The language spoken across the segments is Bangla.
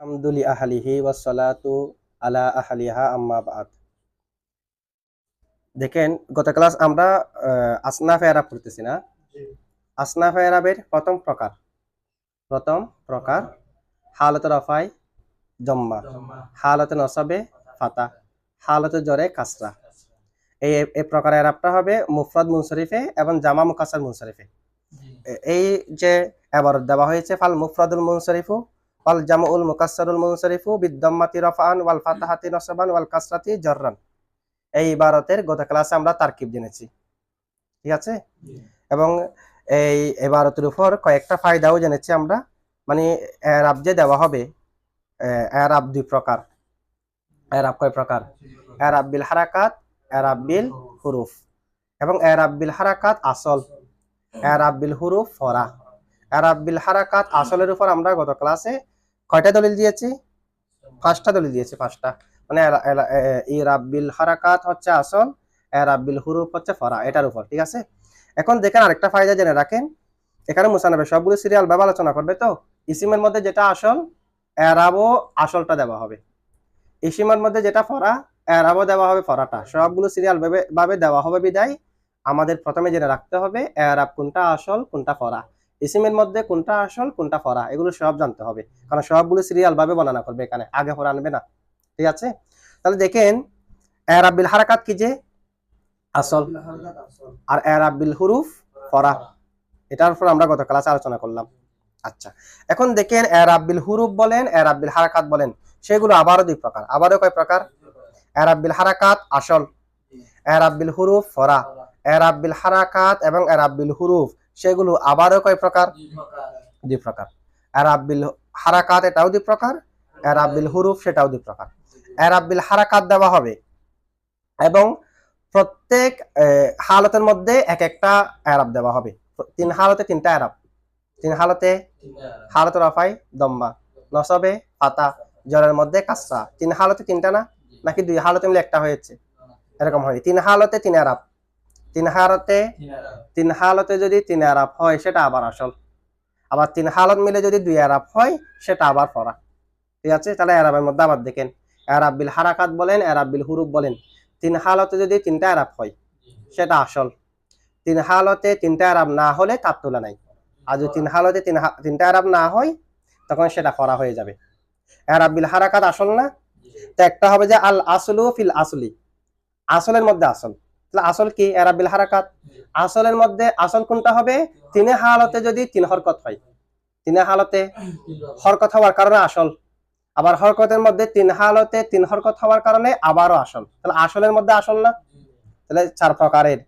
হামদুলি আহলিহি আলা আহলিহা আম্মা বাদ। দেখেন গত ক্লাস আমরা আসনাফ এরাব পড়তেছি না? আসনাফ এরাবের প্রথম প্রকার। প্রথম প্রকার হালত রফাই জম্মা। হালত নসবে ফাতা। হালত জরে কাসরা। এই এই প্রকার এরাবটা হবে মুফরদ মুনসরিফে এবং জামা মুকাসার মুনসরিফে। এই যে এবারত দেওয়া হয়েছে ফাল মুফরাদুল মুনসরিফু ওয়াল জামউল মুকাসসারুল মুনসরিফু বিদ্দাম্মাতি রাফআন ওয়াল ফাতাহাতি নসবান ওয়াল কাসরাতি জাররান এই ইবারতের গত ক্লাসে আমরা তারকিব জেনেছি। ঠিক আছে? এবং এই ইবারতের উপর কয়েকটা ফায়দাও জেনেছি আমরা। মানে এরাব যে দেওয়া হবে এরাব দুই প্রকার। এরাব কয় প্রকার? এরাব বিল হারাকাত এরাব বিল হুরুফ। এবং এরাব বিল হারাকাত আসল। এরাব বিল হুরুফ ফরা। এরাব বিল হারাকাত আসলের উপর আমরা গত ক্লাসে কয়টা দলিল দিয়েছি? পাঁচটা দলিল দিয়েছি, পাঁচটা। মানে এরা- এরা- এ- এ- ইরাব বিল হারাকাত হচ্ছে আসল এরাব বিল হুরুফ হচ্ছে ফরা, এটার উপর, ঠিক আছে? এখন দেখেন আরেকটা ফায়দা জেনে রাখেন। এখানে মুসানবে সবগুলো সিরিয়াল ভাবে আলোচনা করবে তো? ইসিমের মধ্যে যেটা আসল এরাবও আসলটা দেওয়া হবে। ইসিমের মধ্যে যেটা ফরা এরাবও দেওয়া হবে ফরাটা। সবগুলো সিরিয়াল ভাবে দেওয়া হবে বিদায়। আমাদের প্রথমে জেনে রাখতে হবে এরাব কোনটা আসল, কোনটা ফরা। ইসিমের মধ্যে কোনটা আসল, কোনটা ফরা, এগুলো সব জানতে হবে। কারণ সবগুলো সিরিয়াল ভাবে বর্ণনা করবে এখানে, আগে ফরা আনবে না। ঠিক আছে? তাহলে দেখেন এরাব বিল হারাকাত কি যে? আসল। আর এরাব বিল হুরুফ, ফরা। এটার উপর আমরা গত ক্লাসে আলোচনা করলাম। আচ্ছা এখন দেখেন এরাব বিল হুরুফ বলেন এরাব বিল হারাকাত বলেন, সেগুলো আবারও দুই প্রকার। আবারও কয় প্রকার? এরাব বিল হারাকাত, আসল। এরাব বিল হুরুফ, ফরা। এরাব বিল হারাকাত এবং এরাব বিল হুরুফ। সেগুলো আবারও কয় প্রকার? দুই প্রকার এরাব বিল হারাকাত এটাও দুই প্রকার এরাব বিল হুরুফ সেটাও দুই প্রকার এরাব বিল হারাকাত দেওয়া হবে। এবং প্রত্যেক হালতের মধ্যে এক একটা এরাব দেওয়া হবে। তিন হালতে তিনটা এরাব। তিন হালতে হালত রফাই দম্মা নসবে পাতা জ্বরের মধ্যে কাসরা। তিন হালতে তিনটা না? নাকি দুই হালতে মিলে একটা হয়েছে? এরকম হয়। তিন হালতে তিন আরাব তিন হালতে তিন হালতে যদি তিন আরাব হয় সেটা আবার আসল। আবার তিন হালত মিলে যদি দুই আরাব হয় সেটা আবার ফরা। ঠিক আছে? তাহলে আরবের মধ্যে আবার দেখেন। আরাব বিল হারাকাত বলেন আরাব বিল হুরুফ বলেন। তিন হালতে যদি তিনটা আরাব হয় সেটা আসল। তিন হালতে তিনটা আরাব না হলে তার তুলা নাই। আর যদি তিন হালতে তিন তিনটা আরাব না হয় তখন সেটা ফরা হয়ে যাবে। আরাব বিল হারাকাত আসল না? তো একটা হবে যে আল আসলু ফিল আসলি। আসলের মধ্যে আসল। আসল কি? আরাব বিল হারাকাত। আসলের মধ্যে আসল কোনটা হবে? তিনে হালতে যদি তিন হরকত হয়। তিনে হালতে হরকত হওয়ার কারণে আসল। আবার হরকতের মধ্যে তিন হালতে তিন হরকত হওয়ার কারণে আবারও আসল। তাহলে আসলের মধ্যে আসল না? তাহলে চার প্রকারের।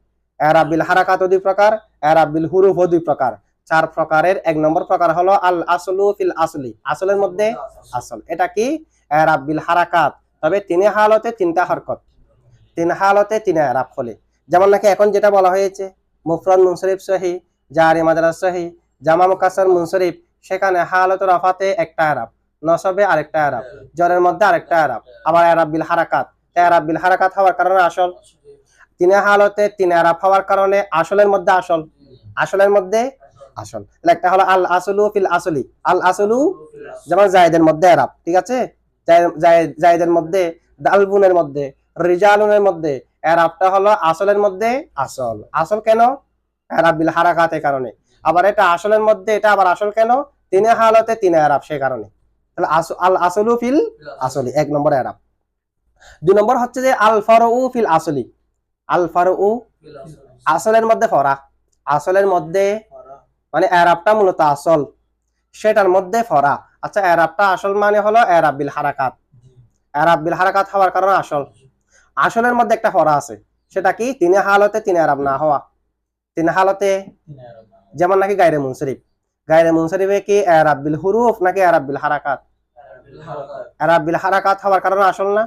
এরাবিল হারাকাত দুই প্রকার, এরাবিল হুরুফ দুই প্রকার। চার প্রকারের, এক নম্বর প্রকার হলো আল আসলু ফিল আসলি। আসলের মধ্যে আসল। এটা কি? এরাবিল হারাকাত। তবে তিন হালতে তিনটা হরকত। তিন হালতে তিন এরাব হলে। যেমন নাকি এখন যেটা বলা হয়েছে, মুফরদ মুনসরিফ সহি, জারি মাদারাস সহি, জামা মুকাসসার মুনসরিফ, সেখানে হালত রফাতে একটা আরাব নসবে আরেকটা আরাব জ্বরের মধ্যে আরেকটা আরাব আবার আরাব বিল হারাকাত। আরাব বিল হারাকাত হওয়ার কারণে আসল। তিনে হালতে তিন আরাব হওয়ার কারণে আসলের মধ্যে আসল। আসলের মধ্যে আসল। একটা হলো আল আসলু ফিল আসলি। আল আসলু যেমন জায়েদের মধ্যে আরাব ঠিক আছে? জায়ে- জায়ে- জায়েদের মধ্যে, দালবুনের মধ্যে রিজালুনের মধ্যে, এরাবটা হলো আসলের মধ্যে আসল। আসল কেন? এরাব বিল হারাকাতের কারণে। আবার এটা আসলের মধ্যে, এটা আবার আসল কেন? তিনে হালতে তিনে এরাব, সে কারণে। তাহলে আল আসলু ফিল আসলি, এক নম্বর এরাব। দুই নম্বর হচ্ছে যে আল ফারু ফিল আসলি। আল ফারু আসলের মধ্যে ফরা। আসলের মধ্যে মানে এরাবটা মূলত আসল। সেটার মধ্যে ফরা। আচ্ছা এরাবটা আসল মানে হলো এরাব বিল হারাকাত। এরাব বিল হারাকাত হওয়ার কারণে আসল। আসলের মধ্যে একটা ফরা আছে। সেটা কি? তিনে হালতে তিনে এরাব না হওয়া। তিন হালতে যেমন নাকি গায়রে মুনসরিফ। গায়রে মুনসরিফে কি? এরাব বিল হুরুফ নাকি এরাব বিল হারাকাত। এরাব বিল হারাকাত হওয়ার কারণে আসল না?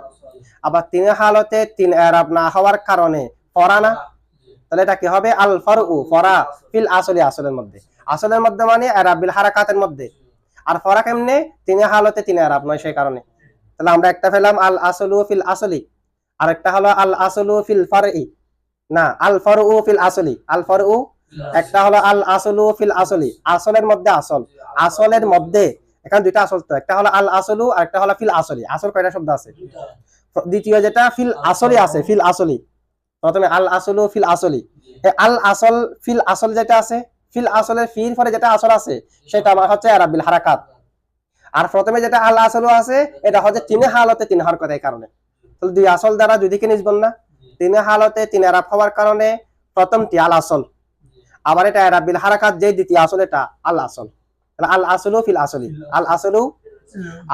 আবার তিন হালতে তিন এরাব না হওয়ার কারণে ফরা না? তাহলে এটা কি হবে? আল ফারু ফরা ফিল আসলি আসলের মধ্যে। আসলের মধ্যে মানে এরাব বিল হারাকাতের মধ্যে। আর ফরা কেমনে? তিন হালতে তিন এরাব নয় সেই কারণে। তাহলে আমরা একটা পেলাম আল আসলু ফিল আসলি। আর একটা হলো আল আসলু ফিল ফারই না, আল ফারু ফিল আসলি। আল ফারু একটা হলো আল আসলু ফিল আসলি। আসলের মধ্যে আসল। আসলের মধ্যে, এখানে দুইটা আসল তো। একটা হলো আল আসলু, আর একটা হলো ফিল আসলি। আসল কয়টা শব্দ আছে? দ্বিতীয় যেটা, ফিল আসলি আছে, ফিল আসলি। প্রথমে আল আসলু ফিল আসলি। আল আসল, ফিল আসল যেটা আছে, ফিল আসলের ফির পরে যেটা আসল আছে, সেটা আমার হচ্ছে আরাবিল হারাকাত। আর প্রথমে যেটা আল আসলু আছে, এটা হচ্ছে তিনে হালতে তিন এই কারণে। তাহলে দুই আসল দ্বারা দুই দিকে না? তিনে হালতে তিন আরাব হওয়ার কারণে প্রথমটি আল আসল। আবার এটা আরাবিল হারাকাত যে দ্বিতীয় আসল এটা আল আসল। আল আসলু ফিল আসলি। আল আসলু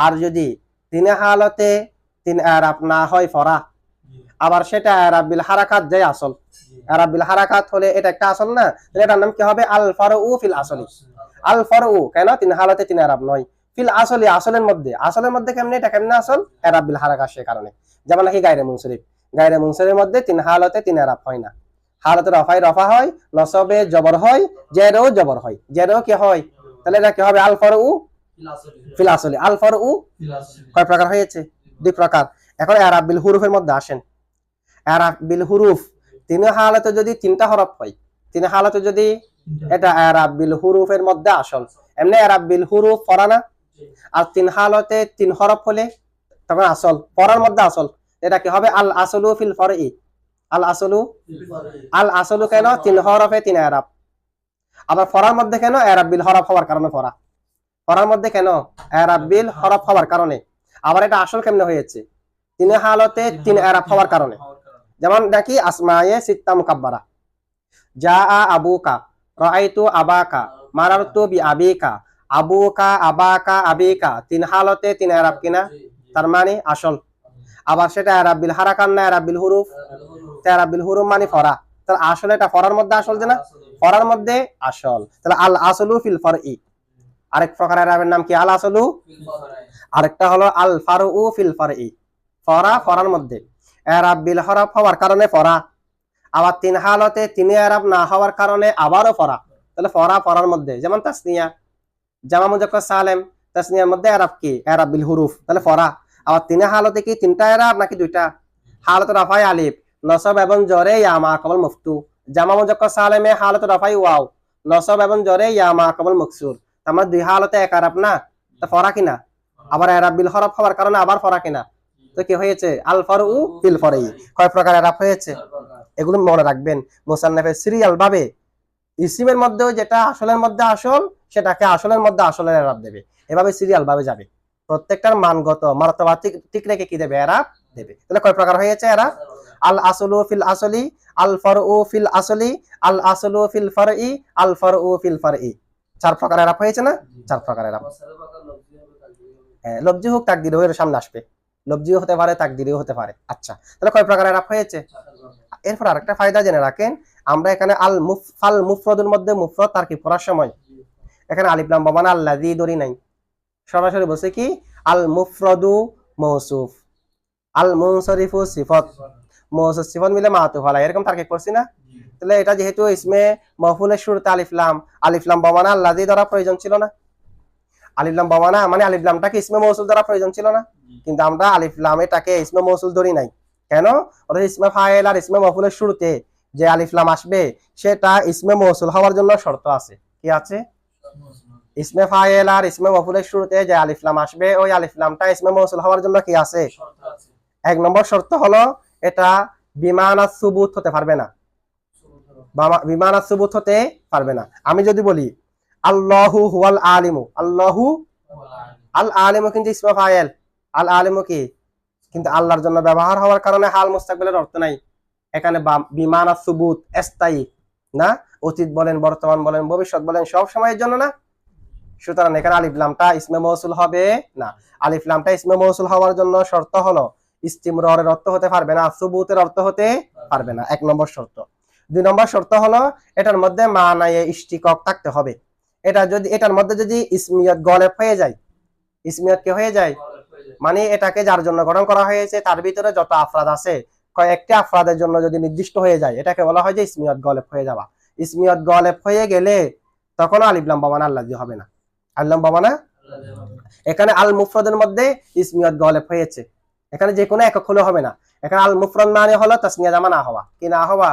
আর যদি তিনে হালতে তিন আরাব না হয় ফরা। আবার সেটা আরাবিল হারাকাত যে আসল। আরাবিল হারাকাত হলে এটা একটা আসল না? এটার নাম কি হবে? আল ফারু ফিল আসলি। আল ফারু কেন? তিন হালতে তিন আরাব নয়। ফিল আসলি আসলের মধ্যে। আসলের মধ্যে কেমনে? এটা কেমনে আসল? সে কারণে। যেমন নাকি গায়রে মুনসরিফ। গায়রে মুনসরিফের মধ্যে তিন হালতে তিন আরাব হয় না। হালতে রফাই রফা হয় নসবে জবর হয় জেরও জবর হয়। জেরও কি হয়? তাহলে এটা কি হবে? আল ফারু ফিল আসলি। আল ফারু কয় প্রকার হয়েছে? দুই প্রকার। এখন আরাবিল হুরুফের মধ্যে আসেন। আরাবিল হুরুফ। তিন হালতে যদি তিনটা হরফ হয় তিন হালতে যদি এটা আরাবিল হুরুফের মধ্যে আসল। এমনি আরাবিল হুরুফ পড়া না? আর তিন হালতে তিন হরফ হলে তখন আসল পড়ার মধ্যে আসল। এটা কি হবে? আল আসলু ফিল ফরই আল আসলু আল আসলু কেন? তিন হরফে তিন আরাব আবার ফরার মধ্যে কেন? আরাবিল হরফ হওয়ার কারণে ফরা। ফরার মধ্যে কেন? আরাবিল হরফ হওয়ার কারণে। আবার এটা আসল কেমনে হয়েছে? তিন হালতে তিন আরাব হওয়ার কারণে। যেমন দেখি, আসমায়ে সিত্তা মুকাব্বারা। যা আবুকা, রাআইতু আবাকা, মারারতু বি আবিকা আবুকা আবাকা আবিকা তিন হালতে তিন আরাব কিনা? তার মানে আসল। আবার সেটা আরাবিল হারাকান না আরাবিল হুরুফ? আরাবিল হুরুফ। মানে ফরা। তাহলে আসলে এটা ফরার মধ্যে আসল যে না? ফরার মধ্যে আসল। তাহলে আল আসলু ফিল ফরই আরেক প্রকার আরাবের নাম কি? আল আসলু? আরেকটা হলো আল ফারু ফিল ফরই ফরা ফরার মধ্যে। এরাব বিল হরফ হওয়ার কারণে ফরা। আবার তিন হালতে তিন এরাব না হওয়ার কারণে আবারও ফরা। তাহলে ফরা ফরার মধ্যে। যেমন তাসনিয়া। জামা মুজাক্কর সালেম, তাসনিয়ার মধ্যে এরাব কি? এরাব বিল হুরুফ। তাহলে ফরা। আবার তিন হালতে কি? তিনটা এরাব নাকি দুইটা? হালত রাফাই আলিফ। নসব এবং জরে ইয়ামা কবল মুফতু। জামা মুজাক্কর সালেমে হালত রাফাই ওয়াও। নসব এবং জরে ইয়ামা কবল মকসুর। আমার দুই হালতে এক আরাব না? তা ফরা কিনা? আবার এরাব বিল হরফ হওয়ার কারণে আবার ফরা কিনা? তো কি হয়েছে? আল ফারু ফিল ফরাই। কয় প্রকার এরাব হয়েছে? এগুলো মনে রাখবেন। মোসান্নাফের সিরিয়াল ভাবে ইসিমের মধ্যেও যেটা আসলের মধ্যে আসল সেটাকে আসলের মধ্যে আসলের এরাব দেবে। এভাবে সিরিয়াল ভাবে যাবে। প্রত্যেকটার মানগত মারাতবা ঠিক রেখে কি দেবে? এরাব দেবে। তাহলে কয় প্রকার হয়েছে এরা? আল আসলু ফিল আসলি আল ফারু ফিল আসলি আল আসলু ফিল ফারই আল ফারু ফিল ফারই। চার প্রকার এরাব হয়েছে না? চার প্রকার হ্যাঁ, লব্জি হোক তাকদির এর সামনে আসবে। লব্জিও হতে পারে তাকদিরিও হতে পারে। আচ্ছা তাহলে কয় প্রকার এরাব হয়েছে? এরপর আরেকটা ফায়দা জেনে রাখেন আমরা এখানে আল মুফ ফাল মুফরদের মধ্যে মুফরদ তার কি পড়ার সময়? এখানে আলিফলাম বাবান আল্লাহ দিয়ে দড়ি নাই। সরাসরি বলছে কি? আল মুফরদু মৌসুফ। আল মুনসরিফু সিফত। মৌসুফ সিফত মিলে মাহাতু ফালা এরকম তার্কিক করছি না? তাহলে এটা যেহেতু ইসমে মহফুলের শুরুতে আলিফলাম আলিফলাম বাবানা আল্লাহ দিয়ে ধরা প্রয়োজন ছিল না। আলিফলাম বাবানা মানে আলিফলামটাকে ইসমে মৌসুল ধরা প্রয়োজন ছিল না? কিন্তু আমরা আলিফলাম এটাকে ইসমে মৌসুল ধরি নাই। কেন? ওটা ইসমে ফাইল আর ইসমে মহফুলের শুরুতে যে আলিফলাম আসবে, সেটা ইসমে মৌসুল হওয়ার জন্য শর্ত আছে। কি আছে? ইসমে ফাইল আর ইসমে মহফুলের শুরুতে যে আলিফলাম আসবে ওই আলিফলামটা ইসমে মৌসুল হওয়ার জন্য কি আছে? এক নম্বর শর্ত হলো এটা বিমানা সুবুত হতে পারবে না। বামা- বিমানা সুবুত হতে পারবে না। আমি যদি বলি আল্লাহু হুয়াল আলিমু। আল্লাহু আল আলিমু কিন্তু ইসমে ফাইল আল আলিমু কি? কিন্তু আল্লাহর জন্য ব্যবহার হওয়ার কারণে হাল মুস্তাকবিলের অর্থ নাই। এখানে বিমানা সুবুত স্থায়ী না? অতীত বলেন বর্তমান বলেন ভবিষ্যৎ বলেন সব সময়ের জন্য না? সুতরাং এখানে আলিফলামটা ইসমে মৌসুল হবে না। আলিফলামটা ইসমে মৌসুল হওয়ার জন্য শর্ত হলো, ইস্তিমররের অর্থ হতে পারবে না, সুবুতের অর্থ হতে পারবে না। এক নম্বর শর্ত। দুই নম্বর শর্ত হলো, এটার মধ্যে মানায়ে ইষ্টিকক থাকতে হবে। এটা যদি, এটার মধ্যে যদি ইসমিয়ত গলেব হয়ে যায়, ইসমিয়ত কি হয়ে যায়? মানে এটাকে যার জন্য গঠন করা হয়েছে, তার ভিতরে যত আফরাদ আছে, কয়েকটি আফরাদের জন্য যদি নির্দিষ্ট হয়ে যায়, এটাকে বলা হয় যে ইসমিয়ত গলেব হয়ে যাওয়া। ইসমিয়ত গলেব হয়ে গেলে তখন আলিফলাম বাবানা আল্লাহ হবে না। আল্লাহ বাবানা এখানে আল মুফরদের মধ্যে ইসমিয়ত গলেব হয়েছে। এখানে যে কোনো একক হলে হবে না। এখানে আল মুফরদ মানে হলো তাসনিয়া জামা না হওয়া। কি না হওয়া?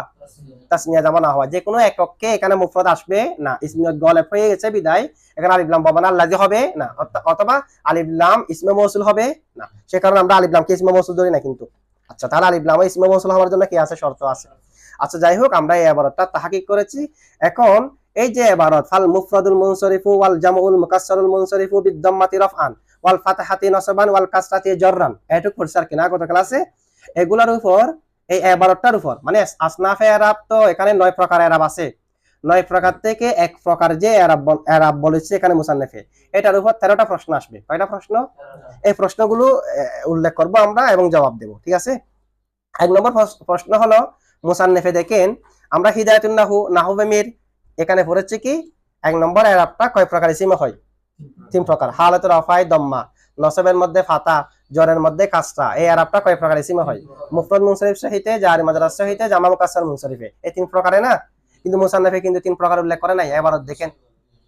তাসনিয়া জামা না হওয়া। যে কোনো এককে এখানে মুফরদ আসবে না। ইসমিয়ত গলেব হয়ে গেছে, বিদায়। এখানে আলিফলাম বাবানা আল্লাজি হবে না। অথবা আলিফলাম ইসমে মৌসুল হবে না। সে কারণে আমরা আলিফলামকে ইসমে মৌসুল ধরি না কিন্তু। আচ্ছা তাহলে আলিফলাম ইসমে মৌসুল হওয়ার জন্য কি আছে? শর্ত আছে। আচ্ছা যাই হোক, আমরা এই এবারতটা তাহাকিক করেছি। এখন এই যে এবারত ফাল মুফরাদুল মুনসরিফু ওয়াল জামউল মুকাসসারুল মুনসরিফু বিদ্দাম্মাতি রাফআন ওয়াল ফাতাহাতি নসবান ওয়াল কাসরাতি জাররান। এটুক পড়ছে আর কিনা গত ক্লাসে এগুলার উপর, এই এবারতটার উপর মানে আসনাফে এরাব তো এখানে নয় প্রকার এরাব আছে। নয় প্রকার থেকে এক প্রকার যে এরাব বলেছে এখানে মুসান্নেফে। এটার উপর তেরোটা প্রশ্ন আসবে। কয়টা প্রশ্ন? এই প্রশ্নগুলো উল্লেখ করব আমরা এবং জবাব দেব, ঠিক আছে? এক নম্বর প্রশ্ন হলো, মুসান্নেফে দেখেন, আমরা হিদায়াতুন নাহু নাহু বেমির এখানে পড়েছে কি? এক নম্বর এরাবটা কয় প্রকার? ইসিমে হয়। তিন প্রকার। হালত, রফাই, দম্মা। নসবের মধ্যে ফাতা, জ্বরের মধ্যে কাসরা। এই এরাবটা কয় প্রকার? ইসিমে হয়। মুফরদ মুনসরিফ সহিতে জারি মাদ্রাস সহিতে জামা মুকাসসার মুনসরিফে এই তিন প্রকারে না? কিন্তু মুসান্নাফে কিন্তু তিন প্রকার উল্লেখ করে নাই এবারত দেখেন।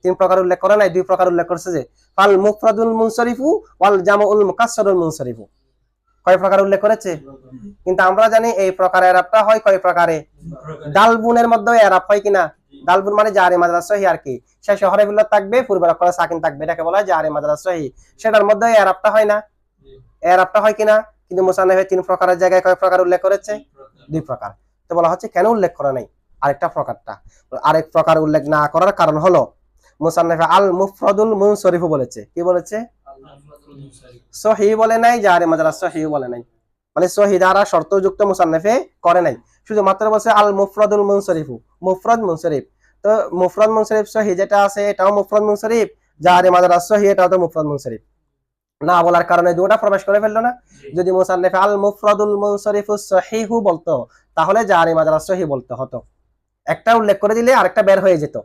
তিন প্রকার উল্লেখ করে নাই, দুই প্রকার উল্লেখ করছে যে, ফাল মুফরাদুল মুনসরিফু ওয়াল জামাউল মুকাসসারুল মুনসরিফু। কয় প্রকার উল্লেখ করেছে? কিন্তু আমরা জানি এই প্রকার এরাবটা হয় কয় প্রকারে? ডালবুনের মধ্যে এরাব হয় কিনা? ডালবুন মানে জারি মাদ্রাস সহি আর কি। সে শহরে বিল্লাহ থাকবে, পূর্বের অক্ষরে সাকিন থাকবে, এটাকে বলা হয় জারি মাদ্রাস সহি। সেটার মধ্যে এরাবটা হয় না। এরাবটা হয় কিনা? কিন্তু মুসান্নাফে তিন প্রকারের জায়গায় কয় প্রকার উল্লেখ করেছে? দুই প্রকার। তো বলা হচ্ছে কেন উল্লেখ করে নাই? আরেকটা প্রকারটা। আরেক প্রকার উল্লেখ না করার কারণ হলো, মুসান্নাফে আল মুফরদুল মুনসরিফু বলেছে। কি বলেছে? সহি বলে নাই জারে মাদ্রাস সহি বলে নাই। মানে সহি দ্বারা শর্তযুক্ত মুসান্নাফে করে নাই। শুধুমাত্র বলছে আল মুফরদুল মুনসরিফু মুফরদ মুনসরিফ তো মুফরদ মুনসরিফ সহি যেটা আছে, এটাও মুফরদ মুনসরিফ জারে মাদ্রাস সহি এটাও তো মুফরদ মুনসরিফ না বলার কারণে দুটা প্রবেশ করে ফেলল না। যদি মুসান্নাফে আল মুফরদুল মুনসরিফু সহিহু বলতো, তাহলে জারি মাদ্রাস সহি বলতে হতো। একটা উল্লেখ করে দিলে আরেকটা বের হয়ে যেত।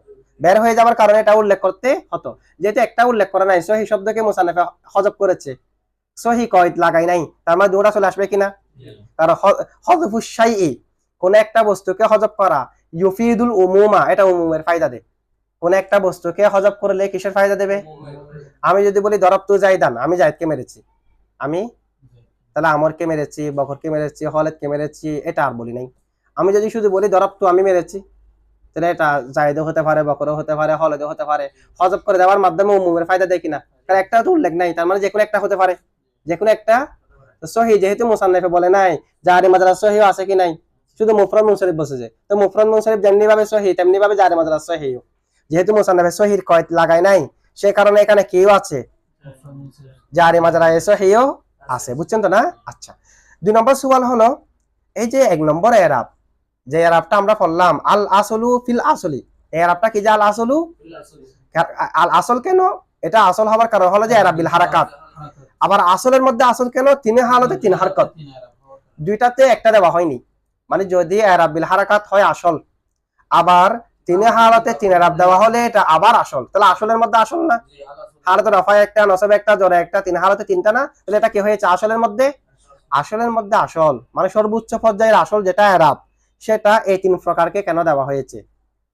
বের হয়ে যাওয়ার কারণে এটা উল্লেখ করতে হতো। যেহেতু একটা উল্লেখ করা নাই সহি শব্দকে মুসান্নাফে হজব করেছে। সহি কয়েদ লাগাই নাই। তার মানে দুটা চলে আসবে কিনা? তার হজফুসাই কোন একটা বস্তুকে হজব করা। ইউফিদুল উমুমা এটা উমুমের ফায়দা দেয় কোন একটা বস্তুকে হজব করলে কিসের ফায়দা দেবে? আমি যদি বলি দরব তু জাইদান আমি জায়দকে মেরেছি। আমি? তাহলে আমরকে মেরেছি বকরকে মেরেছি হলেদকে মেরেছি এটা আর বলি নাই। আমি যদি শুধু বলি দরব তু আমি মেরেছি। তাহলে এটা জায়দও হতে পারে, বকরও হতে পারে হলেদও হতে পারে। হজব করে দেওয়ার মাধ্যমে উমুমের ফায়দা দেয় কিনা? তার একটা তো উল্লেখ নাই, তার মানে যে কোনো একটা হতে পারে। যে কোনো একটা সহি, যেহেতু মুসান্নাফে বলে নাই জাহারি মাদ্রাস সহি আছে কি নাই, শুধু মুফরদ মুনসরিফ বসেছে। তো মুফরদ মুনসরিফ যেমনি ভাবে সহি তেমনি ভাবে জাহারি মাদ্রাস সহিও। যেহেতু মুসান্নাফে সহির কয়েদ লাগাই নাই, সে কারণে এখানে কেউ আছে জাহারি মাদ্রাস সহিও আছে। বুঝছেন তো না? আচ্ছা। দুই নম্বর সওয়াল হলো, এই যে এক নম্বর এরাব যে এরাবটা আমরা পড়লাম আল আসলু ফিল আসলি। এরাবটা কি যে আল আসলু? আল আসল কেন? এটা আসল হওয়ার কারণ হলো যে এরাবিল হারাকাত। আবার আসলের মধ্যে আসল কেন? তিন হালতে তিন হারকত। দুইটাতে একটা দেওয়া হয়নি। মানে যদি এরাব বিল হারাকাত হয় আসল, আবার তিন হালতে তিন এরাব দেওয়া হলে এটা আবার আসল। তাহলে আসলের মধ্যে আসল না? হালতে রফায় একটা, নসবে একটা, জোরে একটা, তিন হালতে তিনটা না? তাহলে এটা কি হয়েছে আসলের মধ্যে? আসলের মধ্যে আসল। মানে সর্বোচ্চ পর্যায়ের আসল যেটা এরাব। সেটা এই তিন প্রকারকে কেন দেওয়া হয়েছে?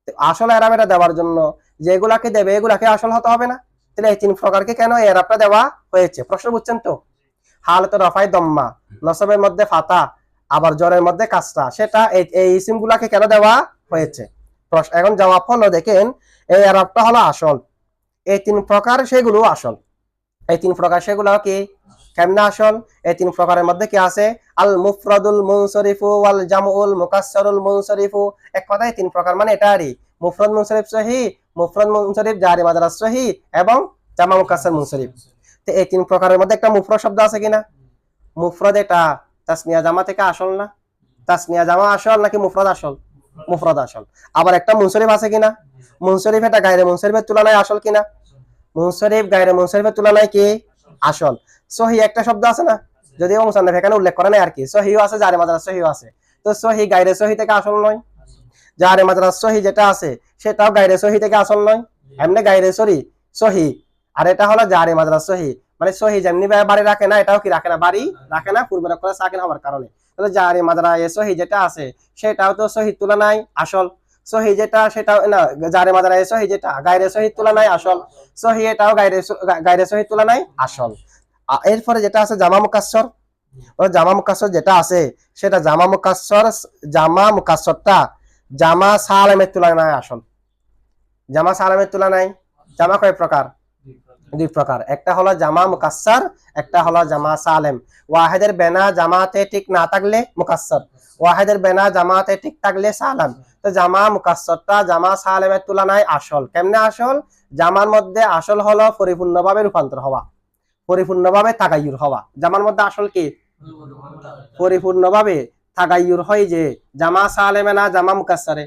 তো আসল এরাব এটা দেওয়ার জন্য যেগুলাকে দেবে, এগুলাকে আসল হতে হবে না। তাহলে এই তিন প্রকারকে কেন এই এরাবটা দেওয়া হয়েছে? প্রশ্ন বুঝছেন তো? হালত রফাই দম্মা, নসবের মধ্যে ফাতা, আবার জ্বরের মধ্যে কাজটা সেটা এই- এই ইসিম গুলাকে কেন দেওয়া হয়েছে? প্রশ্ন, এখন জবাব হলো, দেখেন, এই এরাবটা হলো আসল। এই তিন প্রকার সেগুলো আসল। এই তিন প্রকার সেগুলো কি? কেমনে আসল? এই তিন প্রকারের মধ্যে কি আছে? আল মুফরাদুল মুনসরিফু ওয়াল জামউল মুকাসসারুল মুনসরিফু। এক কথায় তিন প্রকার মানে এটারই। মুফরাদ মুনসরিফ সহি, মুফরাদ মুনসরিফ জারি মাদ্রাস সহি এবং জামা মুকাসসার মুনসরিফ। তো এই তিন প্রকারের মধ্যে একটা মুফরদ শব্দ আছে কিনা? মুফরদ এটা তাসনিয়া জামা থেকে আসল না? তাসনিয়া জামা আসল নাকি মুফরদ আসল? মুফরদ আসল। আবার একটা মুনসরিফ আছে কিনা? মুনসরিফ এটা গায়রে মুনসরিফের তুলনায় আসল কিনা? মুনসরিফ গায়রে মুনসরিফের তুলনায় কি? আসল। সহি একটা শব্দ আছে না? যদিও মুসান্নফ এখানে উল্লেখ করে নাই আর কি। সহিও আছে জারে মাদ্রাস সহিও আছে। তো সহি গায়রে সহি থেকে আসল নয়। জারে মাদ্রাস সহি যেটা আছে, সেটাও গায়রে সহি থেকে আসল নয়। এমনি গাইরে সরি, সহি। আর এটা হলো জারে মাদ্রাস সহি। মানে সহি যেমনি বাড়ি রাখে না, এটাও কি রাখে না? বাড়ি রাখে না, পূর্বের অক্ষরে সাকিন হওয়ার কারণে। তাহলে জারে মাদ্রা এ সহি যেটা আছে, সেটাও তো সহি তুলনায় আসল। সহি যেটা সেটাও না যারে মাদ্রা এ সহি যেটা গায়রে সহি তুলনায় আসল। সহি এটাও গায়রে গায়রে নাই তুলনায় আসল এরপরে যেটা আছে জামা মুকাসসর, ও জামা মুকাসর যেটা আছে, সেটা জামা মুকাসর জামা মুকাসরটা জামা সালামের তুলনায় আসল। জামা সালামের তুলনায় জামা কয় প্রকার? দুই প্রকার। একটা হলো জামা মুকাসসার, একটা হলো জামা সালেম। ওয়াহেদের বেনা জামাতে ঠিক না থাকলে মুকাসসার। ওয়াহেদের বেনা জামাতে ঠিক থাকলে সালাম। তো জামা মুকাসসারটা জামা সালেমের তুলনায় আসল। কেমনে আসল? জামার মধ্যে আসল হলো পরিপূর্ণভাবে রূপান্তর হওয়া। পরিপূর্ণভাবে তাগাইয়ুর হওয়া। জামার মধ্যে আসল কি? পরিপূর্ণভাবে তাগাইয়ুর হয় যে জামা সালেমে না জামা মুকাসসারে।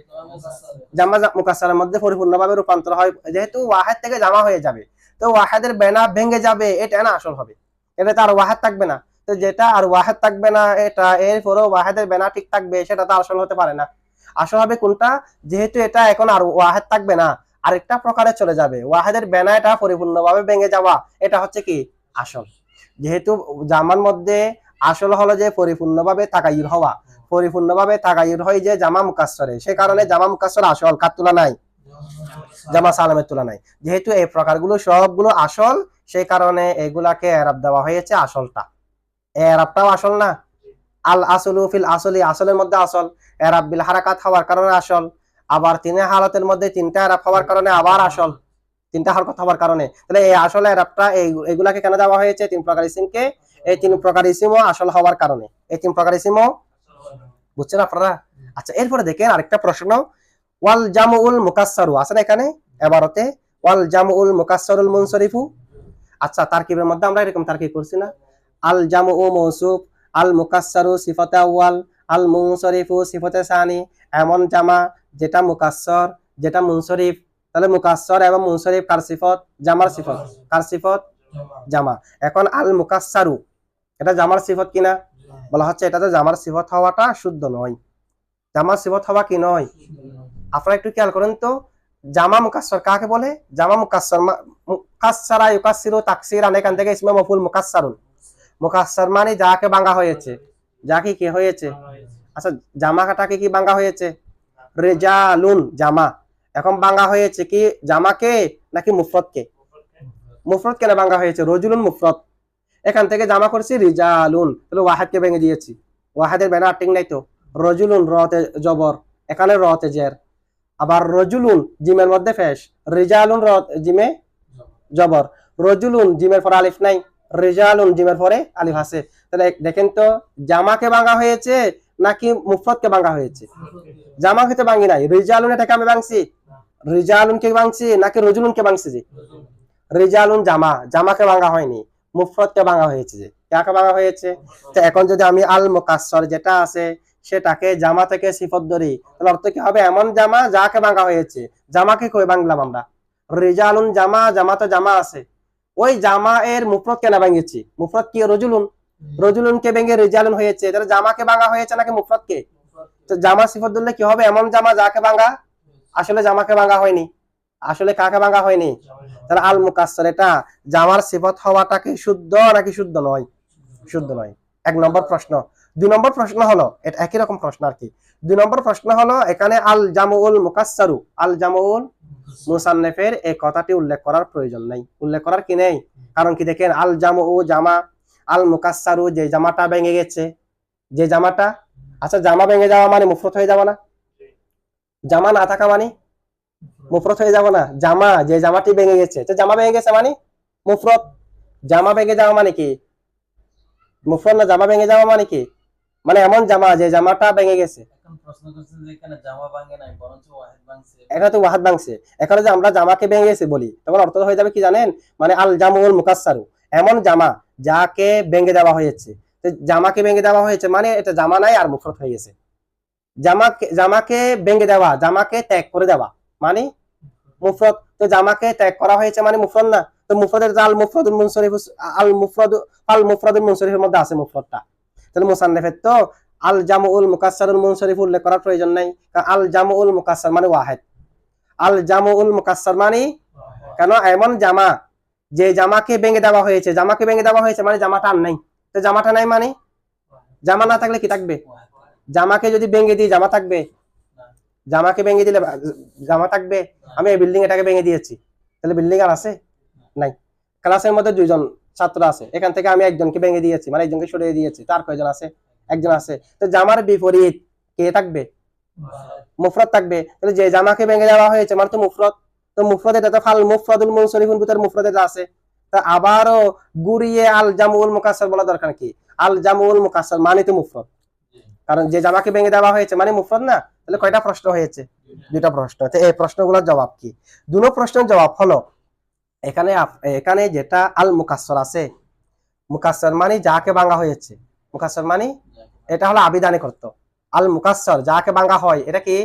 জামা মুকাসসারের মধ্যে পরিপূর্ণভাবে রূপান্তর হয়, যেহেতু ওয়াহেদ থেকে জামা হয়ে যাবে। তো ওয়াহেদের বেনা ভেঙে যাবে, এটা না আসল হবে। এটা তো আর ওয়াহেদ থাকবে না। তো যেটা আর ওয়াহেদ থাকবে না, এটা এরপরেও ওয়াহেদের বেনা ঠিক থাকবে, সেটা তো আসল হতে পারে না। আসল হবে কোনটা? যেহেতু এটা এখন আর ওয়াহেদ থাকবে না, আরেকটা প্রকারে চলে যাবে। ওয়াহেদের বেনা এটা পরিপূর্ণভাবে ভেঙে যাওয়া, এটা হচ্ছে কি? আসল। যেহেতু জামার মধ্যে আসল হলো যে পরিপূর্ণভাবে তাকাইর হওয়া। পরিপূর্ণভাবে তাকাইর হয় যে জামা মুকাসরে সে কারণে জামা মুকাসর আসল, কার তুলনায়? জামা সালামের তুলনায়। যেহেতু এই প্রকারগুলো সবগুলো আসল, সেই কারণে এগুলাকে এরাব দেওয়া হয়েছে আসলটা। এরাবটাও আসল না। আল আসলু ফিল আসলি, আসলের মধ্যে আসল। এরাব বিল হারাকাত হওয়ার কারণে আসল। আবার তিন হালাতের মধ্যে তিনটা এরাব হওয়ার কারণে আবার আসল। তিনটা হরকত হওয়ার কারণে। তাহলে এই আসলে এরাবটা এই এগুলাকে কেন দেওয়া হয়েছে? তিন প্রকার ইসিমকে। এই তিন প্রকার ইসিমও আসল হওয়ার কারণে। এই তিন প্রকার ইসিমও বুঝছেন আপনারা? আচ্ছা এরপরে দেখেন আরেকটা প্রশ্ন। ওয়াল জামুল মুকাসসারু, আছে না এখানে? এবারতে, ওয়াল জামুল মুকাসসারুল মুনসরিফু। আচ্ছা তারকিবের মধ্যে আমরা এরকম তারকিব করছি না। আল জামু মৌসুফ, আল মুকাসসারু সিফাতে আউয়াল, আল মুনসরিফু সিফাতে সানি, এমন জামা যেটা মুকাসসর, যেটা মুনসরিফ। তাহলে মুকাসসর এবং মুনসরিফ কার সিফত? জামার সিফত। কার সিফত? জামা। এখন আল মুকাসসারু, এটা জামার সিফত কিনা? বলা হচ্ছে এটাতে জামার সিফত হওয়াটা শুদ্ধ নয়। জামার সিফত হওয়া কি নয়? আপনারা একটু খেয়াল করেন তো, জামা মুকাসসর কাকে বলে? জামা মুকাসসর মা- মুকাসসারা ইউকাসসিরু তাকসিরান এখান থেকে ইসমে মফুল মুকাসসারুন। মুকাসসার মানে যাকে ভাঙা হয়েছে। যাকে কি হয়েছে? আচ্ছা জামাটাকে কি ভাঙা হয়েছে? রেজালুন জামা। এখন ভাঙা হয়েছে কি জামাকে নাকি মুফরতকে মুফরত কেন ভাঙা হয়েছে? রজুলুন মুফরত। এখান থেকে জামা করছি রিজালুন। তাহলে ওয়াহেদকে ভেঙে দিয়েছি। ওয়াহেদের ব্যানার টিং নাই তো। রজুলুন রতে জবর। এখানে রতে জের। আবার রজুলুন, জিমের মধ্যে ফেস রিজালুন জিমে জবর। রজুলুন, জিমের পরে আলিফ নাই। রিজালুন, জিমের পরে আলিফ আছে। তাহলে দেখেন তো, জামাকে ভাঙা হয়েছে নাকি মুফরতকে ভাঙা হয়েছে? জামা খেতে ভাঙি নাই। রিজালুন এটাকে আমি ভাঙছি? রিজালুনকে ভাঙছি নাকি রজুলুনকে ভাঙছি যে? রিজালুন জামা, জামাকে ভাঙা হয়নি। মুফরতকে ভাঙা হয়েছে যে। কাকে ভাঙা হয়েছে? তো এখন যদি আমি আল মুকাসসর যেটা আছে সেটাকে জামা থেকে সিফত ধরি। তাহলে অর্থ কি হবে? এমন জামা যাকে ভাঙা হয়েছে, জামাকে কই ভাঙলাম আমরা? রিজালুন জামা জামা তো জামা আছে। ওই জামা এর মুফরত কেন ভাঙেছি মুফরত কি রজুলুন? রজুলুনকে ভেঙে রিজালুন হয়েছে। তাহলে জামাকে ভাঙা হয়েছে নাকি মুফরতকে তো জামা সিফত ধরলে কি হবে? এমন জামা যাকে ভাঙা? আসলে জামাকে ভাঙা হয়নি। আসলে কাকে ভাঙা হয়নি? তাহলে আল মুকাসসর এটা। জামার সিফত হওয়াটা কি শুদ্ধ নাকি শুদ্ধ নয়? শুদ্ধ নয়। এক নম্বর প্রশ্ন। দুই নম্বর প্রশ্ন হলো, এটা একই রকম প্রশ্ন আর কি। দুই নম্বর প্রশ্ন হলো, এখানে আল জামুল মুকাসসারু আল জামুল মুসান্নেফের এই কথাটি উল্লেখ করার প্রয়োজন নাই। উল্লেখ করার কি নেই? কারণ কি দেখেন আল জামু জামা আল মুকাসসারু যে জামাটা ভেঙে গেছে। যে জামাটা? আচ্ছা জামা ভেঙে যাওয়া মানে মুফরত হয়ে যাওয়া না? জামা না থাকা মানে? মুফরত হয়ে যাব না? জামা, যে জামাটি ভেঙে গেছে। তো জামা ভেঙে গেছে মানে? মুফরত। জামা ভেঙে যাওয়া মানে কি? মুফরত না, জামা ভেঙে যাওয়া মানে কি? মানে এমন জামা যে জামাটা ভেঙে গেছে। তো ওয়াহাদ ভাঙছে। এখানে যে আমরা জামাকে ভেঙে গেছে বলি তখন অর্থ হয়ে যাবে কি জানেন? মানে আল জামুল মুকাসসারু। এমন জামা যাকে ভেঙে দেওয়া হয়েছে। জামাকে ভেঙে দেওয়া হয়েছে মানে এটা জামা নাই আর হয়ে গেছে। জামাকে জামাকে ভেঙে দেওয়া জামাকে ত্যাগ করে দেওয়া মানে মুফরত। তো জামাকে ত্যাগ করা হয়েছে মানে মুফরত না? তো মুফরদের আল মুফরদুল মুনসরিফ আল মুফরদ আল মুফরদুল মুনসরিফের মধ্যে আছে মুফরতটা। তাহলে মুসান্নেফের তো আল জামুল মুকাসসারুল মুনসরিফ উল্লেখ করার প্রয়োজন নাই। কারণ আল জামুল মুকাসসার মানে ওয়াহেদ। আল জামুল মুকাসসার মানে কেন? এমন জামা, যে জামাকে ভেঙে দেওয়া হয়েছে। জামাকে ভেঙে দেওয়া হয়েছে মানে জামাটা আর নাই। তো জামাটা নাই মানে? জামা না থাকলে কি থাকবে? জামাকে যদি ভেঙে দিই, জামা থাকবে? জামাকে ভেঙে দিলে জামা থাকবে? আমি এই বিল্ডিং এটাকে ভেঙে দিয়েছি। তাহলে বিল্ডিং আর আছে? নাই। ক্লাসের মধ্যে দুইজন ছাত্র আছে। এখান থেকে আমি একজনকে ভেঙে দিয়েছি মানে একজনকে সরিয়ে দিয়েছি। তার কয়জন আছে? একজন আছে। তো জামার বিপরীত কে থাকবে? মুফরত থাকবে। তাহলে যে জামাকে ভেঙে দেওয়া হয়েছে মানে তো মুফরত তো মুফরত এটা তো ফাল মুফরদুল মুনসরিফুন ভিতর মুফরত এটা আছে। তা আবারও গুরিয়ে আল জামুল মুকাসসার বলা দরকার কি? আল জামুল মুকাসসার মানে তো মুফরত। কারণ যে জামাকে ভেঙে দেওয়া হয়েছে মানে মুফরত না? তাহলে কয়টা প্রশ্ন হয়েছে? দুইটা প্রশ্ন। এই প্রশ্নগুলোর জবাব কি? দুটো প্রশ্নের জবাব হলো এখানে এখানে যেটা আল মুকাসসর আছে, মুকাসসর মানে যাকে ভাঙা হয়েছে। মুকাসসর মানে এটা হলো আবিধানিক করতো আল মুকাসসর যাকে ভাঙা হয়, এটা কি?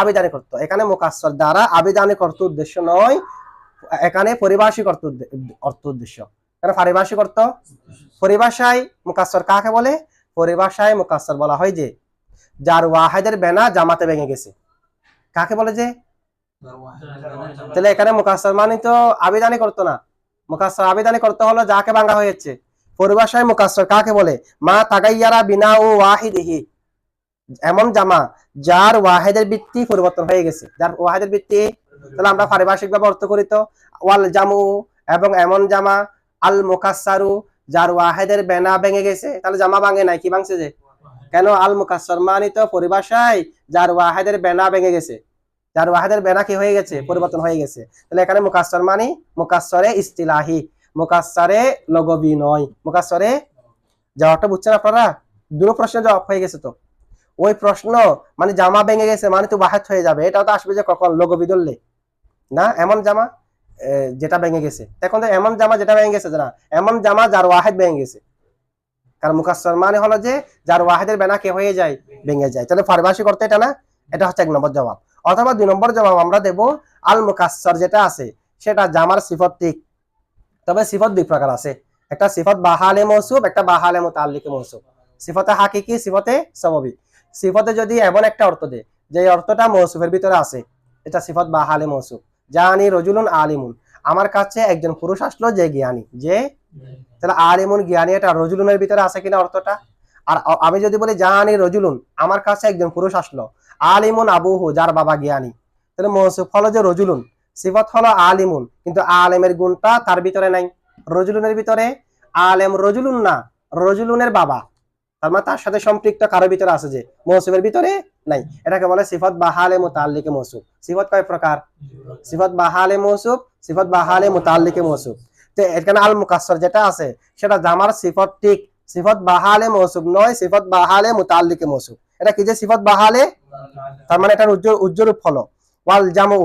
আবিধানিক করতো এখানে মুকাসসর দ্বারা আবিধানিক অর্থ উদ্দেশ্য নয়, এখানে পরিভাষিক অর্থ অর্থ উদ্দেশ্য। এখানে পারিভাষিক অর্থ পরিভাষায় মুকাসসর কাকে বলে? পরিভাষায় মুকাসসর বলা হয় যে, যার ওয়াহেদের বেনা জামাতে ভেঙে গেছে। কাকে বলে যে? তাহলে এখানে মুকাসসর মানে তো আবিধানিক করতো না। মুকাসসর আবিধানিক করতে হলো যাকে ভাঙা হয়েছে। পরিভাষায় মুকাসসর কাকে বলে? মা তাগাইয়ারা বিনা ও ওয়াহিদিহি। এমন জামা যার ওয়াহেদের ভিত্তি পরিবর্তন হয়ে গেছে। যার ওয়াহেদের ভিত্তি, তাহলে আমরা পারিভাষিক ভাবে অর্থ করি তো, ওয়াল জামু এবং এমন জামা আল মুকাসসারু যার ওয়াহেদের বেনা ভেঙে গেছে। তাহলে জামা ভাঙে নাই, কি ভাঙছে যে? কেন আল মুকাসসর মানে তো পরিভাষায় যার ওয়াহেদের বেনা ভেঙে গেছে? যার ওয়াহেদের বেনা কি হয়ে গেছে? পরিবর্তন হয়ে গেছে। তাহলে এখানে মুকাসসর মানে? মুকাসসরে ইস্তিলাহি। মুকাসসরে লগবি নয় মুকাসসরে জবাবটা বুঝছেন আপনারা? দুটো প্রশ্ন জবাব হয়ে গেছে তো। ওই প্রশ্ন মানে জামা ভেঙে গেছে মানে তো বাহাত হয়ে যাবে। এটাও তো আসবে যে কখন? লগবি ধরলে না? এমন জামা? যেটা ভেঙে গেছে। এখন তো এমন জামা যেটা ভেঙে গেছে না এমন জামা যার ওয়াহেদ ভেঙে গেছে। কারণ মুকাসসর মানে হলো যে যার ওয়াহেদের বেনা কে হয়ে যায়? ভেঙে যায়। তাহলে ফারবাসি করতে এটা না? এটা হচ্ছে এক নম্বর জবাব। অথবা দুই নম্বর জবাব আমরা দেব আল মুকাসসর যেটা আছে, সেটা জামার সিফত ঠিক তবে সিফত দুই প্রকার আছে। একটা সিফত বাহালে মৌসুব একটা বাহালে মোতাল্লিকে মৌসুব সিফতে হাকিকি, সিফতে সববি সিফতে যদি এমন একটা অর্থ দেয়, যে অর্থটা মৌসুফের ভিতরে আছে, এটা সিফত বাহালে মৌসুব জানি রজুলুন আলিমুন। আমার কাছে একজন পুরুষ আসলো যে জ্ঞানী, যে? তাহলে আলিমুন জ্ঞানী এটা রজুলুনের ভিতরে আছে কিনা অর্থটা? আর আমি যদি বলি জানি রজুলুন, আমার কাছে একজন পুরুষ আসলো আলিমুন আবুহু, যার বাবা জ্ঞানী। তাহলে মৌসুফ হলো যে রজুলুন, সিফত হলো আলিমুন, কিন্তু আলেমের গুণটা তার ভিতরে নাই। রজুলুনের ভিতরে আলেম রজুলুন না, রজুলুনের বাবা। তার মানে তার সাথে সম্পৃক্ত কারও ভিতরে আছে যে মৌসুফের ভিতরে নাই। এটাকে বলে সিফত বাহালে মুতাল্লিকে মৌসুফ সিফত কয় প্রকার? সিফত বাহালে মৌসুফ সিফত বাহালে মুতাল্লিকে মৌসুফ তো এখানে আল মুকাসসর যেটা আছে, সেটা জামার সিফত ঠিক, সিফত বাহালে মৌসুফ নয়, সিফত বাহালে মুতাল্লিকে মৌসুফ এটা কি যে সিফত বাহালে? তার মানে এটার উজ্জ্বল উজ্জ্বল ফল। ওয়াল জামু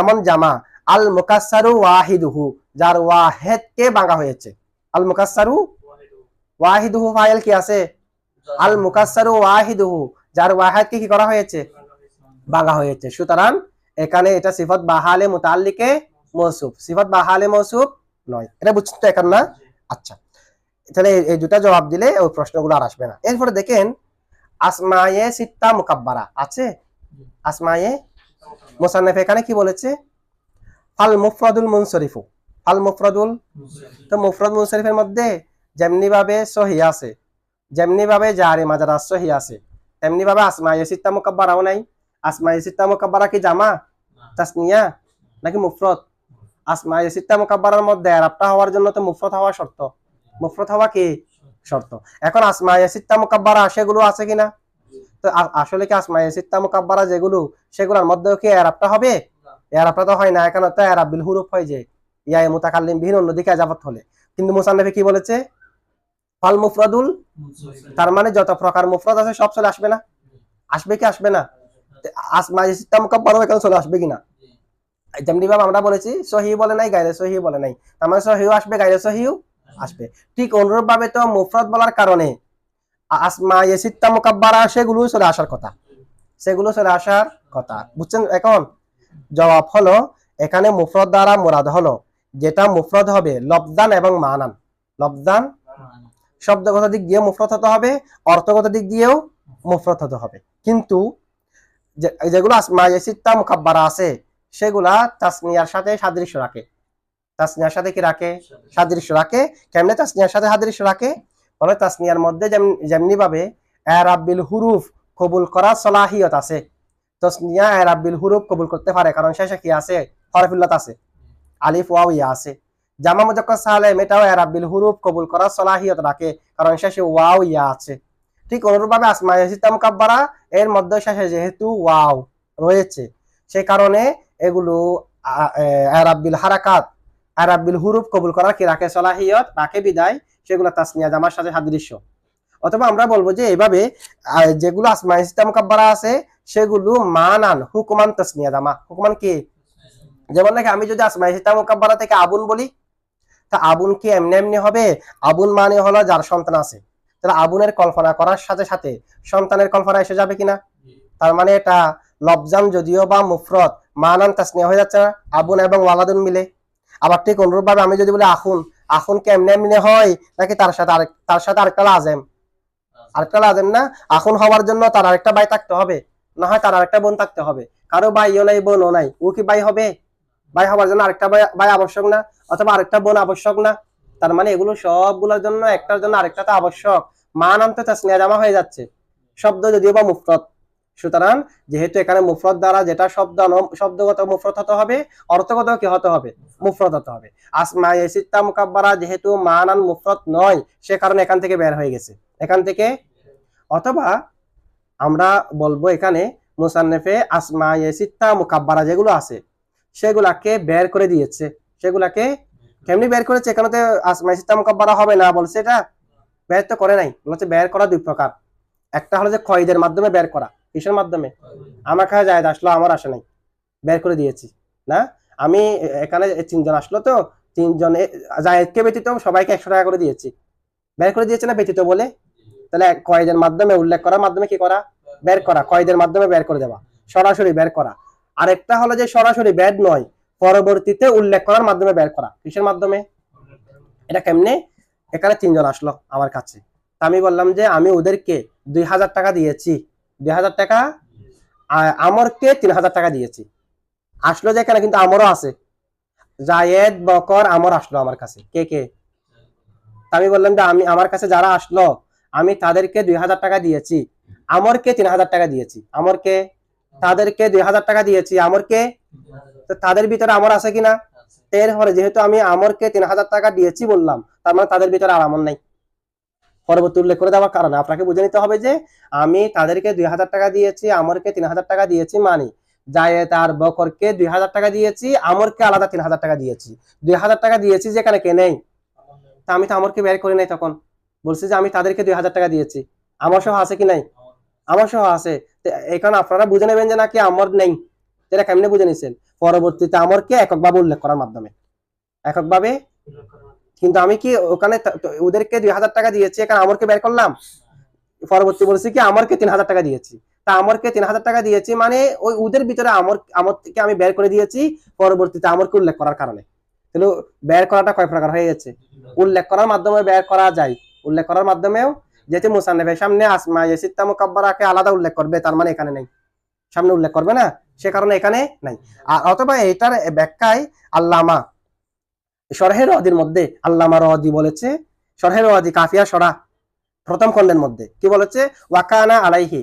এমন জামা। আল মুকাসসারু ওয়াহিদুহু, যার ওয়াহেদ কে ভাঙা হয়েছে। আল মুকাসসারু ওয়াহিদুহু, ফাইল কি আছে? আল মুকাসসারু ওয়াহিদুহু, যার ওয়াহেদকে কি করা হয়েছে? ভাঙা হয়েছে। সুতরাং এখানে এটা সিফত বাহালে মুতাল্লিকে মৌসুফ। সিফত বাহালে মৌসুফ নয়। এটা বুঝছেন তো এখন না আচ্ছা। তাহলে এই দুটা জবাব দিলে ওই প্রশ্নগুলো আর আসবে না। এরপরে দেখেন আসমায়ে সিত্তা মুকাব্বারা। আছে? আসমায়ে? মোসান্নেফ এখানে কি বলেছে? ফাল মুফরাদুল মুনসরিফু। ফাল মুফরাদুল তো মুফরাদ মুনসরিফের মধ্যে যেমনি ভাবে সহি আছে যেমনি ভাবে জারি মাজারা সহি আছে তেমনি ভাবে আসমায়ে সিত্তা মুকাব্বারাও নাই। আসমায়ে সিত্তা মুকাব্বারা কি জামা? তাসনিয়া? নাকি মুফরদ আসমায়ে সিত্তা মুকাব্বারার মধ্যে আরবটা হওয়ার জন্য তো মুফরদ হওয়া শর্ত। মুফরদ হওয়া কি? শর্ত। এখন আসমায়ে সিত্তা মুকাব্বারা সেগুলো আছে কিনা? তো আসলে কি আসমায়ে সিত্তা মুকাব্বারা যেগুলো সেগুলোর মধ্যেও কি এরাবটা হবে? এরাবটা তো হয় না এখানে তো এরাব বিল হুরুফ হয় যে ইয়াই মুতাকাল্লিম বিহীন অন্যদিকে আজাবত হলে। কিন্তু মুসান্নফে কি বলেছে? ফাল মুফরাদুল তার মানে যত প্রকার মুফরদ আছে সব চলে আসবে না? আসবে কি আসবে না? আসমায়ে সিত্তা মুকাব্বারা এখানে চলে আসবে কিনা? যেমনি ভাবে আমরা বলেছি সহি বলে নাই গাইরে সহি বলে নাই। তার মানে সহিও আসবে গাইরে সহিও আসবে। ঠিক অনুরূপ ভাবে তো মুফরত বলার কারণে আসমা ইয়েসিত্তা মুকাব্বারা, সেগুলো চলে আসার কথা। সেগুলো চলে আসার কথা। বুঝছেন? এখন জবাব হলো, এখানে মুফরদ দ্বারা মুরাদ হলো, যেটা মুফরত হবে লবদান এবং মানান। লবদান শব্দগত দিক দিয়ে মুফরত হতে হবে অর্থগত দিক দিয়েও মুফরত হতে হবে। কিন্তু যেগুলো আসমা ইয়েসিত্তা মুকাব্বারা আছে, সেগুলা তাসনিয়ার সাথে সাদৃশ্য রাখে। তাসনিয়ার সাথে কি রাখে? সাদৃশ্য রাখে। কেমনে তাসনিয়ার সাথে সাদৃশ্য রাখে? বলে তাসনিয়ার মধ্যে যেমন- ভাবে এরাবিল হুরুফ কবুল করার সলাহিয়ত আছে। তসনিয়া এরাবিল হুরুফ কবুল করতে পারে কারণ শেষে কি আছে? হরফিল্লত আছে। আলিফ ওয়াও ইয়া আছে। জামা মুজাক্কার সালেম এটাও এরাব বিল হুরুফ কবুল করার সলাহিয়ত রাখে কারণ শেষে ওয়াও ইয়া আছে। ঠিক অনুরূপভাবে আসমা ইয়াসিতা মুকাব্বারা এর মধ্যে শেষে যেহেতু ওয়াও রয়েছে সে কারণে এগুলো এরাব বিল হারাকাত এরাব বিল হুরুফ কবুল করার কি রাখে সলাহিয়ত, রাখে বিদায়, সেগুলো তাসনিয়া, জামার সাথে সাদৃশ্য অথবা আমরা বলব যে এভাবে যেগুলো আসমা ইয়াসিতা মুকাব্বারা আছে, সেগুলো মানান, হুকুমান তাসনিয়া, জামা। হুকুমান কি? যেমন নাকি আমি যদি আসমা ইয়াসিতা মুকাব্বারা থেকে আবুন বলি, তা আবুন কি এমনি এমনি হবে? আবুন মানে হলো যার সন্তান আছে। তাহলে আবুনের কল্পনা করার সাথে সাথে সন্তানের কল্পনা এসে যাবে কিনা? তার মানে এটা লবজান যদিও বা মুফরত, মানান তাসনিয়া হয়ে যাচ্ছে না? আবুন এবং ওয়ালাদুন মিলে। আবার ঠিক অনুরূপ ভাবে আমি যদি বলি আখুন আখুন কি এমনি হয়? নাকি তার সাথে আরেক তার সাথে আরেকটা লাজেম? আরেকটা লাজেম না? আখুন হওয়ার জন্য তার আরেকটা ভাই থাকতে হবে। না হয় তার আরেকটা বোন থাকতে হবে। কারও ভাইও নাই, বোনও নাই। ও কি ভাই হবে? ভাই হওয়ার জন্য আরেকটা ভাই ভাই আবশ্যক না? অথবা আরেকটা বোন আবশ্যক না? তার মানে এগুলো সবগুলোর জন্য একটার জন্য আরেকটা তো আবশ্যক। মান আনতে তাসনিয়া জামা হয়ে যাচ্ছে। শব্দ যদিও বা মুফরত। সুতরাং যেহেতু এখানে মুফরত দ্বারা যেটা শব্দ শব্দগত মুফরত হতে হবে, অর্থগত কি হতে হবে? মুফরত হতে হবে। আসমা সিত্তা মুকাব্বারা যেহেতু মানান মুফরত নয়, সে কারণে এখান থেকে বের হয়ে গেছে। এখান থেকে অথবা আমরা বলব এখানে মুসান্নেফে আসমা সিত্তা মুকাব্বারা যেগুলো আছে, সেগুলাকে বের করে দিয়েছে। সেগুলাকে কেমনি বের করেছে? এখানে তো আসমা সিত্তা মুকাব্বারা হবে না বলছে এটা? বের তো করে নাই। বলছে বের করা দুই প্রকার। একটা হলো যে কয়েদের মাধ্যমে বের করা। কিসের মাধ্যমে। আমার কাছে জায়দ আসলো আমার আসে নাই। বের করে দিয়েছি, না? আমি এখানে তিনজন আসলো তো, তিনজন জায়েদকে ব্যতীত সবাইকে একশো টাকা করে দিয়েছি। বের করে দিয়েছে না ব্যতীত বলে? তাহলে কয়েদের মাধ্যমে, উল্লেখ করার মাধ্যমে কি করা? বের করা, কয়েদের মাধ্যমে বের করে দেওয়া, সরাসরি বের করা। আরেকটা হলো যে সরাসরি বের নয়, পরবর্তীতে উল্লেখ করার মাধ্যমে বের করা। কিসের মাধ্যমে? এটা কেমনে? এখানে তিনজন আসলো আমার কাছে। আমি বললাম যে আমি ওদেরকে দুই হাজার টাকা দিয়েছি। দুই হাজার টাকা আমরকে তিন হাজার টাকা দিয়েছি। আসলো যে এখানে কিন্তু আমরও আছে। জায়েদ, বকর, আমর আসলো আমার কাছে। কে কে? আমি বললাম যে আমি, আমার কাছে যারা আসলো, আমি তাদেরকে দুই হাজার টাকা দিয়েছি। আমরকে তিন হাজার টাকা দিয়েছি। আমরকে? তাদেরকে দুই হাজার টাকা দিয়েছি। আমরকে? তাদের ভিতরে আমর আছে কিনা? এরপরে যেহেতু আমি আমরকে তিন হাজার টাকা দিয়েছি বললাম, তার মানে তাদের ভিতরে আর আমর নাই। পরবর্তী উল্লেখ করে দেওয়ার কারণে আপনাকে বুঝে নিতে হবে যে আমি তাদেরকে দুই হাজার টাকা দিয়েছি, আমরকে তিন হাজার টাকা দিয়েছি মানে। জায়েদ আর বকরকে দুই হাজার টাকা দিয়েছি, আমরকে আলাদা তিন হাজার টাকা দিয়েছি। দুই হাজার টাকা দিয়েছি যেখানে কে নেই। তা আমি তো আমরকে বের করি নাই তখন। বলছি যে আমি তাদেরকে দুই হাজার টাকা দিয়েছি। আমার সহ আছে কি নাই? আমার সহ আছে। এখানে আপনারা বুঝে নেবেন যে নাকি আমর নেই। এটা কেমনে বুঝে নিছেন? পরবর্তীতে আমরকে এককভাবে উল্লেখ করার মাধ্যমে। এককভাবে কিন্তু আমি কি ওখানে ওদেরকে দুই হাজার টাকা দিয়েছি, এখানে আমরকে বের করলাম? পরবর্তী বলছি কি, আমরকে তিন হাজার টাকা দিয়েছি। তা আমরকে তিন হাজার টাকা দিয়েছি মানে ওই ওদের ভিতরে আমর থেকে আমি বের করে দিয়েছি, পরবর্তীতে আমরকে উল্লেখ করার কারণে। তাহলে বের করাটা কয় প্রকার হয়ে গেছে? উল্লেখ করার মাধ্যমে বের করা যায়। উল্লেখ করার মাধ্যমেও যেহেতু মুসান্নেফের সামনে আসমা ইয়াসিত্তা মুকাব্বারাকে আলাদা উল্লেখ করবে, তার মানে এখানে নেই। সামনে উল্লেখ করবে না, সে কারণে এখানে নাই। আর অথবা এটার ব্যাখ্যায় আল্লামা সরহের অদির মধ্যে আল্লামা রদি বলেছে সরহের অদি কাফিয়া সরা প্রথম খণ্ডের মধ্যে। কি বলেছে? ওয়াকানা আলাইহি,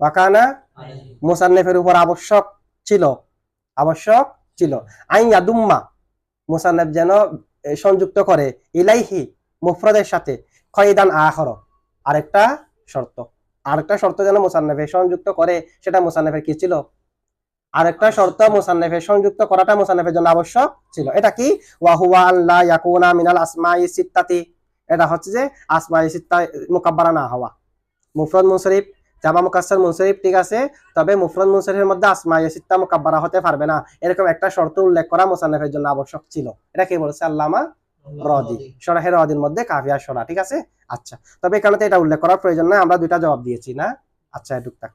ওয়াকানা মুসান্নেফের উপর আবশ্যক ছিল আবশ্যক ছিল। আইন ইয়াদুম্মা, মুসান্নেফ যেন সংযুক্ত করে, ইলাইহি, মুফরদের সাথে, খয়দান আখর। আরেকটা শর্ত আরেকটা শর্ত যেন মুসান্নেফে সংযুক্ত করে, সেটা মুসান্নেফের কি ছিল? আরেকটা শর্ত মুসান্নেফে সংযুক্ত করাটা মুসান্নেফের জন্য আবশ্যক ছিল। এটা কি? ওয়াহুয়া আল্লাহ ইয়াকুনা মিনাল আসমাই সিত্তাতি। এটা হচ্ছে যে আসমাই সিত্তা মুকাব্বারা না হওয়া। মুফরদ মুনসরিফ জামা মুকাসসার মুনসরিফ ঠিক আছে? তবে মুফরদ মুনসরিফের মধ্যে আসমাই সিত্তা মুকাব্বারা হতে পারবে না। এরকম একটা শর্ত উল্লেখ করা মুসান্নেফের জন্য আবশ্যক ছিল। এটা কি বলেছে? আল্লামা রদি। সরাহের রদির মধ্যে কাফিয়া সরা ঠিক আছে? আচ্ছা। তবে এখানে তো এটা উল্লেখ করার প্রয়োজন নয় আমরা দুইটা জবাব দিয়েছি না? আচ্ছা এটুক থাক।